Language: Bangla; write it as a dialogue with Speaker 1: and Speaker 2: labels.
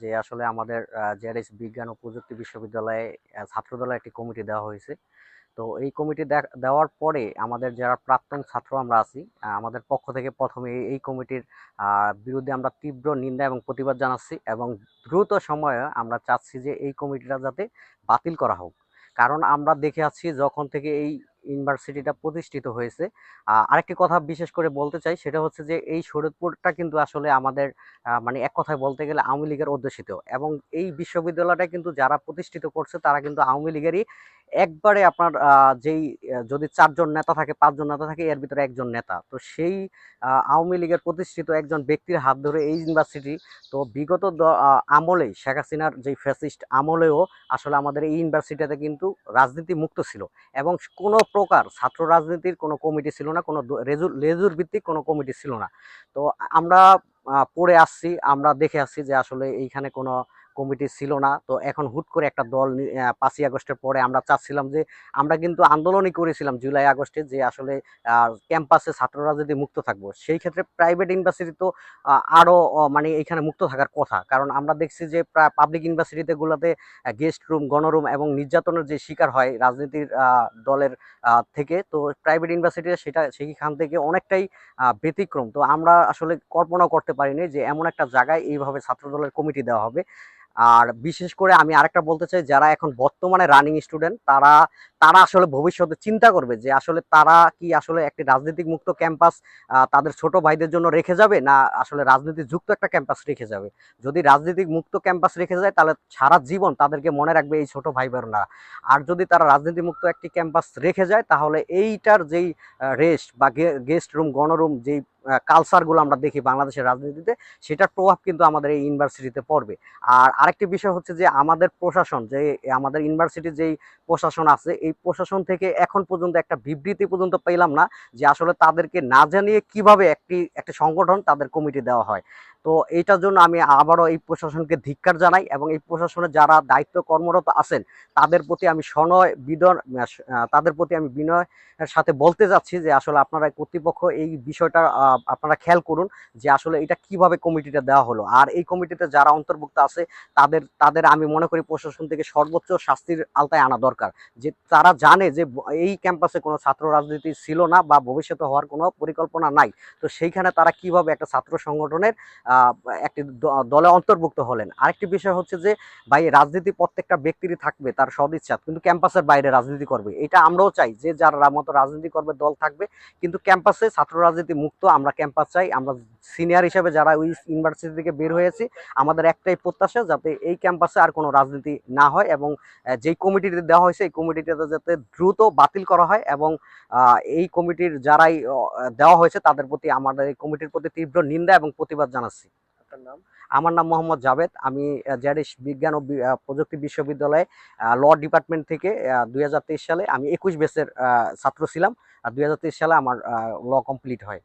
Speaker 1: যে আসলে আমাদের জেআরএস বিজ্ঞান ও প্রযুক্তি বিশ্ববিদ্যালয়ে ছাত্রদলের একটি কমিটি দেওয়া হয়েছে। তো এই কমিটি দেওয়ার পরে আমাদের যারা প্রাক্তন ছাত্র আমরা আছি আমাদের পক্ষ থেকে প্রথমে এই- এই কমিটির বিরুদ্ধে আমরা তীব্র নিন্দা এবং প্রতিবাদ জানাচ্ছি এবং দ্রুত সময়ে আমরা চাচ্ছি যে এই কমিটিটা যাতে বাতিল করা হোক। কারণ আমরা দেখে আছি যখন থেকে এই ইউনিভার্সিটিটা প্রতিষ্ঠিত হয়েছে। আরেকটি কথা বিশেষ করে বলতে চাই, সেটা হচ্ছে যে এই শরীয়তপুরটা কিন্তু আসলে আমাদের মানে এক কথায় বলতে গেলে আওয়ামী লীগের অধ্যুষিত। এবং এই বিশ্ববিদ্যালয়টা কিন্তু যারা প্রতিষ্ঠিত করছে, তারা কিন্তু আওয়ামী লীগেরই একবারে আপনার যেই যদি চারজন নেতা থাকে, পাঁচজন নেতা থাকে, এর ভিতরে একজন নেতা। তো সেই আওয়ামী লীগের প্রতিষ্ঠিত একজন ব্যক্তির হাত ধরে এই ইউনিভার্সিটি, তো বিগত আমলেই, শেখ হাসিনার যে ফ্যাসিস্ট আমলেও আসলে আমাদের এই ইউনিভার্সিটিতে কিন্তু রাজনীতি মুক্ত ছিল। এবং কোনো প্রকার ছাত্র রাজনীতির কোনো কমিটি ছিল না, কোনো রেজুর রেজু- লেজুর ভিত্তিক কোনো কমিটি ছিল না। তো আমরা পড়ে আসছি, আমরা দেখে আসছি যে আসলে এইখানে কোনো কমিটি ছিল না। তো এখন হুট করে একটা দল পাঁচই আগস্টের পরে আমরা চাচ্ছিলাম যে, আমরা কিন্তু আন্দোলনই করেছিলাম জুলাই আগস্টে যে আসলে ক্যাম্পাসে ছাত্ররা যদি মুক্ত থাকব। সেই ক্ষেত্রে প্রাইভেট ইউনিভার্সিটি তো আরও মানে এখানে মুক্ত থাকার কথা। কারণ আমরা দেখছি যে পাবলিক ইউনিভার্সিটিতে গুলোতে গেস্ট রুম গণরুম এবং নির্যাতনের যে শিকার হয় রাজনীতির দলের থেকে, তো প্রাইভেট ইউনিভার্সিটি সেটা সেইখান থেকে অনেকটাই ব্যতিক্রম। তো আমরা আসলে কল্পনা করতে পারিনি যে, এমন একটা জায়গায় এইভাবে ছাত্র দলের কমিটি দেওয়া হবে। আর বিশেষ করে আমি আরেকটা বলতে চাই, যারা এখন বর্তমানে রানিং স্টুডেন্ট তারা তারা আসলে ভবিষ্যতে চিন্তা করবে যে আসলে তারা কি আসলে একটি রাজনৈতিক মুক্ত ক্যাম্পাস তাদের ছোট ভাইদের জন্য রেখে যাবে, না আসলে রাজনীতি যুক্ত একটা ক্যাম্পাস রেখে যাবে? যদি রাজনীতিক মুক্ত ক্যাম্পাস রেখে যায়, তাহলে সারা জীবন তাদেরকে মনে রাখবে এই ছোট ভাই বোনেরা আর যদি তারা রাজনীতি মুক্ত একটি ক্যাম্পাস রেখে যায়, তাহলে এইটার যেই রেস্ট বা গেস্ট রুম গণরুম, যেই কালচারগুলো আমরা দেখি বাংলাদেশের রাজনীতিতে, সেটার প্রভাব কিন্তু আমাদের এই ইউনিভার্সিটিতে পড়বে। আর আরেকটি বিষয় হচ্ছে যে আমাদের প্রশাসন, যে আমাদের ইউনিভার্সিটির যেই প্রশাসন আছে, এই প্রশাসন থেকে এখন পর্যন্ত একটা বিবৃতি পর্যন্ত পেলাম না যে আসলে তাদেরকে না জানিয়ে কীভাবে একটি একটি সংগঠন তাদের কমিটি দেওয়া হয়। তো এইটার জন্য আমি আবারও এই প্রশাসনকে ধিক্কার জানাই এবং এই প্রশাসনে যারা দায়িত্ব কর্মরত আছেন, তাদের প্রতি আমি সনয় বিদন তাদের প্রতি আমি বিনয়ের সাথে বলতে যাচ্ছি যে আসলে আপনারা কর্তৃপক্ষ এই বিষয়টা আপনারা খেয়াল করুন যে আসলে এটা কীভাবে কমিটিটা দেওয়া হলো। আর এই কমিটিতে যারা অন্তর্ভুক্ত আছে, তাদের তাদের আমি মনে করি প্রশাসন থেকে সর্বোচ্চ শাস্তির আলতায় আনা দরকার। যে তারা জানে যে এই ক্যাম্পাসে কোনো ছাত্র রাজনীতি ছিল না বা ভবিষ্যতে হওয়ার কোনো পরিকল্পনা নাই। তো সেইখানে তারা কীভাবে একটা ছাত্র সংগঠনের একটি দলে অন্তর্ভুক্ত হলেন। আরেকটি বিষয় হচ্ছে যে, ভাই, রাজনীতি প্রত্যেকটা ব্যক্তিরই থাকবে, তার সদিচ্ছা কিন্তু ক্যাম্পাসের বাইরে রাজনীতি করবে। এটা আমরাও চাই যে, যার মতো রাজনীতি করবে, দল থাকবে। কিন্তু ক্যাম্পাসে ছাত্র রাজনীতি মুক্ত, আমরা ক্যাম্পাস চাই, আমরা সিনিয়র হিসেবে যারা ওই ইউনিভার্সিটি থেকে বের হয়েছি আমাদের একটাই প্রত্যাশা যাতে এই ক্যাম্পাসে আর কোনো রাজনীতি না হয় এবং যেই কমিটিতে দেওয়া হয়েছে এই কমিটিটা যাতে দ্রুত বাতিল করা হয় এবং এই কমিটির যারাই দেওয়া হয়েছে তাদের প্রতি আমাদের এই কমিটির প্রতি তীব্র নিন্দা এবং প্রতিবাদ জানাচ্ছি। আমার নাম মোহাম্মদ জাভেদ। আমি জ্যাডিস বিজ্ঞান ও প্রযুক্তি বিশ্ববিদ্যালয়ে ল ডিপার্টমেন্ট থেকে দুই হাজার তেইশ সালে আমি একুশ বেসের ছাত্র ছিলাম। আর দুই হাজার তেইশ সালে আমার ল কমপ্লিট হয়।